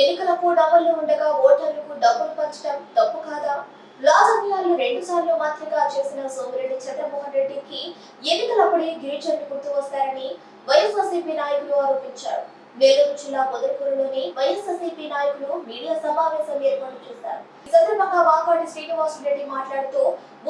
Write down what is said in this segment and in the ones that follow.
ఎన్నికలకు డబ్బులు ఉండగా ఓటర్లకు డబ్బులు పంచడం తప్పు కాదా? రాజకీయాలు రెండు సార్లు మంత్రిగా చేసిన సోమిరెడ్డి చంద్రమోహన్ రెడ్డికి ఎన్నికలప్పుడే గిరిజనులు గుర్తు వస్తారని వైఎస్ఆర్సీపీ నాయకులు ఆరోపించారు. నెల్లూరు జిల్లా పొదలకూరులోని వైఎస్ఆర్సీపీ నాయకులు మీడియా సమావేశం ఏర్పాటు చేశారు. సందర్భంగా వాకాటి శ్రీనివాసరెడ్డి మాట్లాడుతూ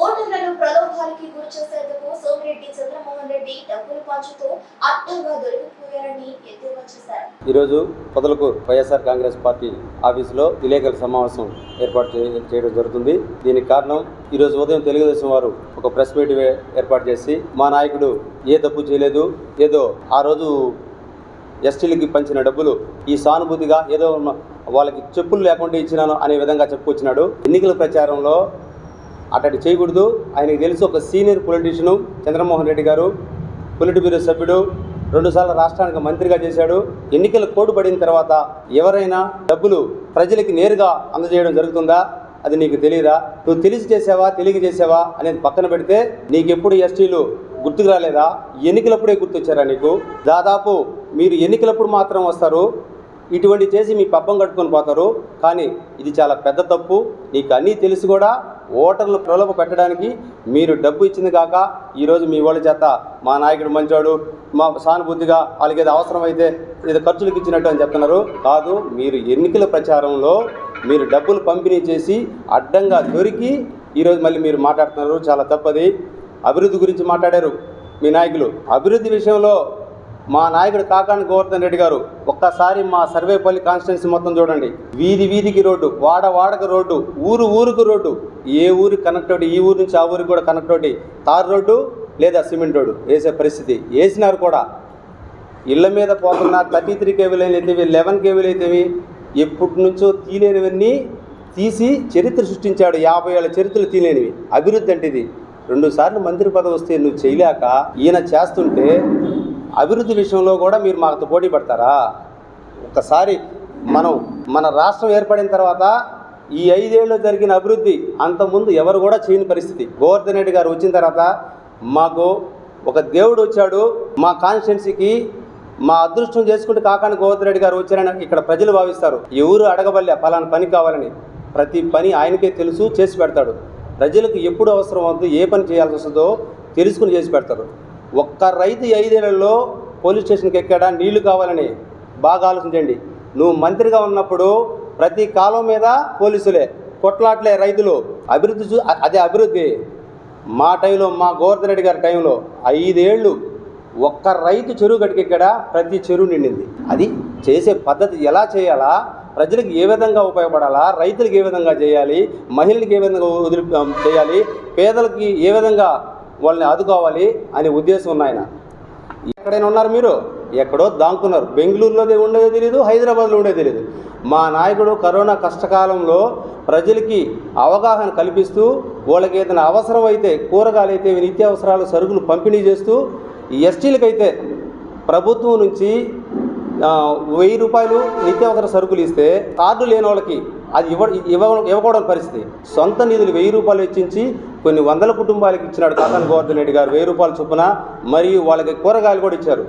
ఓటర్లను ప్రలోభాలకి గురి చేసేందుకు సోమిరెడ్డి చంద్రమోహన్ రెడ్డి డబ్బులు పంచుతూ అడ్డంగా దొరికిపోయారని ఎద్దేవా చేశారు. ఈరోజు పొదలకూరు వైఎస్ఆర్ కాంగ్రెస్ పార్టీ ఆఫీసులో విలేకరుల సమావేశం ఏర్పాటు చేయడం జరుగుతుంది. దీనికి కారణం ఈరోజు ఉదయం తెలుగుదేశం వారు ఒక ప్రెస్ మీట్ ఏర్పాటు చేసి మా నాయకుడు ఏ తప్పు చేయలేదు ఏదో ఆ రోజు ఎస్టీలకి పంచిన డబ్బులు ఈ సానుభూతిగా ఏదో వాళ్ళకి చెప్పులు లేకుండా ఇచ్చినాను అనే విధంగా చెప్పుకొచ్చినాడు. ఎన్నికల ప్రచారంలో అట్టటి చేయకూడదు. ఆయనకి తెలిసి ఒక సీనియర్ పొలిటీషియను చంద్రమోహన్ రెడ్డి గారు. పొలిటి బ్యూరో సభ్యుడు. రెండుసార్లు రాష్ట్రానికి మంత్రిగా చేశాడు. ఎన్నికల కోడ్ పడిన తర్వాత ఎవరైనా డబ్బులు ప్రజలకి నేరుగా అందజేయడం జరుగుతుందా? అది నీకు తెలియదా నువ్వు తెలిసి చేసావా? తెలియక చేసావా? అనేది పక్కన పెడితే నీకెప్పుడు ఎస్టీలు గుర్తుకు రాలేదా? ఎన్నికలప్పుడే గుర్తొచ్చారా నీకు? దాదాపు మీరు ఎన్నికలప్పుడు మాత్రం వస్తారు. ఇటువంటి చేసి మీ పబ్బం కట్టుకొని పోతారు. కానీ ఇది చాలా పెద్ద తప్పు. నీకు అన్నీ తెలిసి కూడా. ఓటర్లు ప్రలోభ పెట్టడానికి మీరు డబ్బు ఇచ్చింది కాక ఈరోజు మీ వాళ్ళ చేత మా నాయకుడు మంచోడు మా సానుభూతిగా వాళ్ళకి ఏదో అవసరమైతే ఏదో ఖర్చులకు ఇచ్చినట్టు అని చెప్తున్నారు. కాదు మీరు ఎన్నికల ప్రచారంలో మీరు డబ్బులు పంపిణీ చేసి అడ్డంగా దొరికి ఈరోజు మళ్ళీ మీరు మాట్లాడుతున్నారు. చాలా తప్పది. అభివృద్ధి గురించి మాట్లాడారు మీ నాయకులు. అభివృద్ధి విషయంలో మా నాయకుడు కాకాని గోవర్ధన్ రెడ్డి గారు ఒక్కసారి మా సర్వేపల్లి కాన్స్టిట్యున్సీ మొత్తం చూడండి. వీధి వీధికి రోడ్డు వాడ వాడకు రోడ్డు ఊరు ఊరుకు రోడ్డు. ఏ ఊరు కనెక్ట్ అవుట్ ఈ ఊరు నుంచి ఆ ఊరికి కూడా కనెక్ట్ ఒకటి తార్ రోడ్డు లేదా సిమెంట్ రోడ్డు వేసే పరిస్థితి. వేసినారు కూడా. ఇళ్ళ మీద పోతున్న థర్టీ త్రీ కేబుల్ అయితేవి లెవెన్ కేబుల్ అయితేవి ఎప్పటి నుంచో తీలేనివన్నీ తీసి చరిత్ర సృష్టించాడు. యాభై ఏళ్ళ చరిత్రలు తీలేనివి. అభివృద్ధి అంటే ఇది. రెండు సార్లు మంత్రి పదవి వస్తే నువ్వు చేయలేక ఈయన చేస్తుంటే అభివృద్ధి విషయంలో కూడా మీరు మాకు పోటీ పడతారా? ఒకసారి మనం మన రాష్ట్రం ఏర్పడిన తర్వాత ఈ ఐదేళ్ళు జరిగిన అభివృద్ధి అంతకుముందు ఎవరు కూడా చేయని పరిస్థితి. గోవర్ధన్ రెడ్డి గారు వచ్చిన తర్వాత మాకు ఒక దేవుడు వచ్చాడు. మా కాన్స్టిట్యున్సీకి మా అదృష్టం చేసుకుంటే కాకాని గోవర్ధన్ రెడ్డి గారు వచ్చారని ఇక్కడ ప్రజలు భావిస్తారు. ఎవరు అడగబల్లే పలానా పని కావాలని ప్రతి పని ఆయనకే తెలుసు చేసి పెడతాడు. ప్రజలకు ఎప్పుడు అవసరం అవుతుందో ఏ పని చేయాల్సి వస్తుందో తెలుసుకుని చేసి పెడతారు. ఒక్క రైతు ఐదేళ్ళలో పోలీస్ స్టేషన్కి ఎక్కడా? నీళ్ళు కావాలని. బాగా ఆలోచించండి. నువ్వు మంత్రిగా ఉన్నప్పుడు ప్రతి కాలం మీద పోలీసులే కొట్లాట్లే రైతులు. అభివృద్ధి చూ అదే అభివృద్ధి. మా టైంలో మా గోవర్ధన్ రెడ్డి గారి టైంలో ఐదేళ్ళు ఒక్క రైతు చెరువు గడికెక్కడ ప్రతి చెరువు నిండింది. అది చేసే పద్ధతి ఎలా చేయాలా? ప్రజలకు ఏ విధంగా ఉపయోగపడాలా? రైతులకు ఏ విధంగా చేయాలి? మహిళలకు ఏ విధంగా వదిలి చేయాలి? పేదలకి ఏ విధంగా వాళ్ళని ఆదుకోవాలి అనే ఉద్దేశం ఉన్నాయన ఎక్కడైనా ఉన్నారు మీరు? ఎక్కడో దాంకున్నారు. బెంగళూరులో ఉండేదో తెలియదు హైదరాబాద్లో ఉండేది తెలియదు మా నాయకుడు కరోనా కష్టకాలంలో ప్రజలకి అవగాహన కల్పిస్తూ వాళ్ళకి ఏదైనా అవసరం అయితే కూరగాయలు అయితే నిత్యావసరాలు సరుకులు పంపిణీ చేస్తూ ఎస్టీలకైతే ప్రభుత్వం నుంచి వెయ్యి రూపాయలు నిత్యావసర సరుకులు ఇస్తే కార్డు లేని వాళ్ళకి అది ఇవ్వ ఇవ్వ ఇవ్వకూడని పరిస్థితి. సొంత నిధులు వెయ్యి రూపాయలు వెచ్చించి కొన్ని వందల కుటుంబాలకు ఇచ్చినాడు కాకాని గోవర్ధన్ రెడ్డి గారు వెయ్యి రూపాయల చొప్పున మరియు వాళ్ళకి కూరగాయలు కూడా ఇచ్చారు.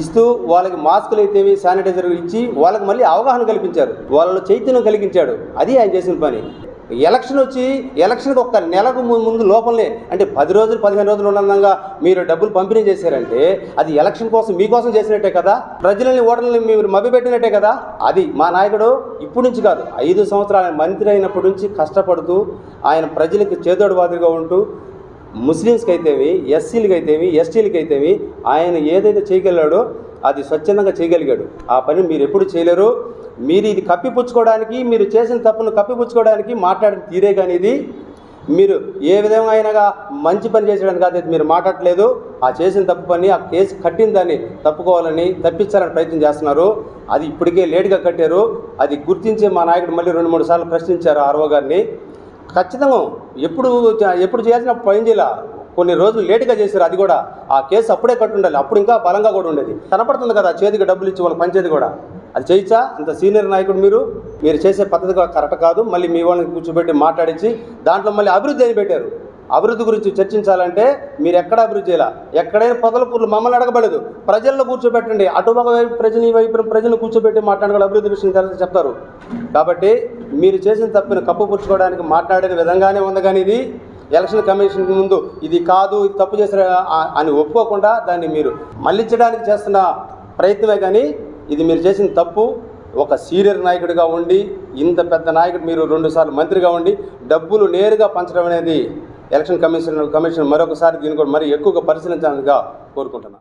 ఇస్తూ వాళ్ళకి మాస్కులు అయితేవి శానిటైజర్ ఇచ్చి వాళ్ళకి మళ్ళీ అవగాహన కల్పించారు. వాళ్ళలో చైతన్యం కలిగించాడు. అది ఆయన చేసిన పని. ఎలక్షన్ వచ్చి ఎలక్షన్కి ఒక్క నెలకు ముందు లోపలనే అంటే పది రోజులు పదిహేను రోజులు ఉన్నందంగా మీరు డబ్బులు పంపిణీ చేశారంటే అది ఎలక్షన్ కోసం మీకోసం చేసినట్టే కదా? ప్రజలని ఓటర్లని మీరు మభ్యపెట్టినట్టే కదా? అది మా నాయకుడు ఇప్పటి నుంచి కాదు ఐదు సంవత్సరాలు మంత్రి అయినప్పటి నుంచి కష్టపడుతూ ఆయన ప్రజలకు చేదోడు ఉంటూ ముస్లిమ్స్కి అయితేవి ఎస్సీలకి అయితేవి ఎస్టీలకి అయితేవి ఆయన ఏదైతే చేయగలిగాడో అది స్వచ్ఛందంగా చేయగలిగాడు. ఆ పని మీరు ఎప్పుడు చేయలేరు. మీరు ఇది కప్పిపుచ్చుకోవడానికి మీరు చేసిన తప్పును కప్పిపుచ్చుకోవడానికి మాట్లాడిన తీరే కానీ ఇది మీరు ఏ విధంగా అయినా మంచి పని చేసేయడానికి కాదు మీరు మాట్లాడలేదు ఆ చేసిన తప్పు పని ఆ కేసు కట్టిన దాన్ని తప్పుకోవాలని తప్పించాలని ప్రయత్నం చేస్తున్నారు. అది ఇప్పటికే లేటుగా కట్టారు. అది గుర్తించి మా నాయకుడు మళ్ళీ రెండు మూడు సార్లు ప్రశ్నించారు ఆరో గారిని. ఖచ్చితంగా ఎప్పుడు ఎప్పుడు చేయాల్సిన పని చేయాల. కొన్ని రోజులు లేటుగా చేశారు అది కూడా. ఆ కేసు అప్పుడే కట్టుండాలి. అప్పుడు ఇంకా బలంగా కూడా ఉండేది. కనపడుతుంది కదా చేతికి డబ్బులు ఇచ్చి వాళ్ళ పంచేది కూడా. అది చేయించా? అంత సీనియర్ నాయకుడు మీరు. మీరు చేసే పద్ధతి కరెక్ట్ కాదు. మళ్ళీ మీ వాళ్ళని కూర్చోబెట్టి మాట్లాడించి దాంట్లో మళ్ళీ అభివృద్ధి అని పెట్టారు. అభివృద్ధి గురించి చర్చించాలంటే మీరు ఎక్కడ అభివృద్ధి చేయాల? ఎక్కడైనా పొదలపూర్లు మమ్మల్ని అడగబడదు. ప్రజల్లో కూర్చోబెట్టండి. అటుపక్క వైపు ప్రజలు ఈ వైపు ప్రజలను కూర్చోబెట్టి మాట్లాడగల అభివృద్ధి విషయం తెలిసి చెప్తారు. కాబట్టి మీరు చేసిన తప్పుని పుచ్చుకోవడానికి మాట్లాడిన విధంగానే ఉంది కానీ ఇది. ఎలక్షన్ కమిషన్ ముందు ఇది కాదు ఇది తప్పు చేసిన అని ఒప్పుకోకుండా దాన్ని మీరు మళ్ళించడానికి చేస్తున్న ప్రయత్నమే కానీ ఇది మీరు చేసిన తప్పు. ఒక సీనియర్ నాయకుడిగా ఉండి ఇంత పెద్ద నాయకుడు మీరు రెండుసార్లు మంత్రిగా ఉండి డబ్బులు నేరుగా పంచడం అనేది ఎలక్షన్ కమిషన్ కమిషన్ మరొకసారి దీన్ని కూడా మరి ఎక్కువగా పరిశీలించాలిగా కోరుకుంటున్నాను.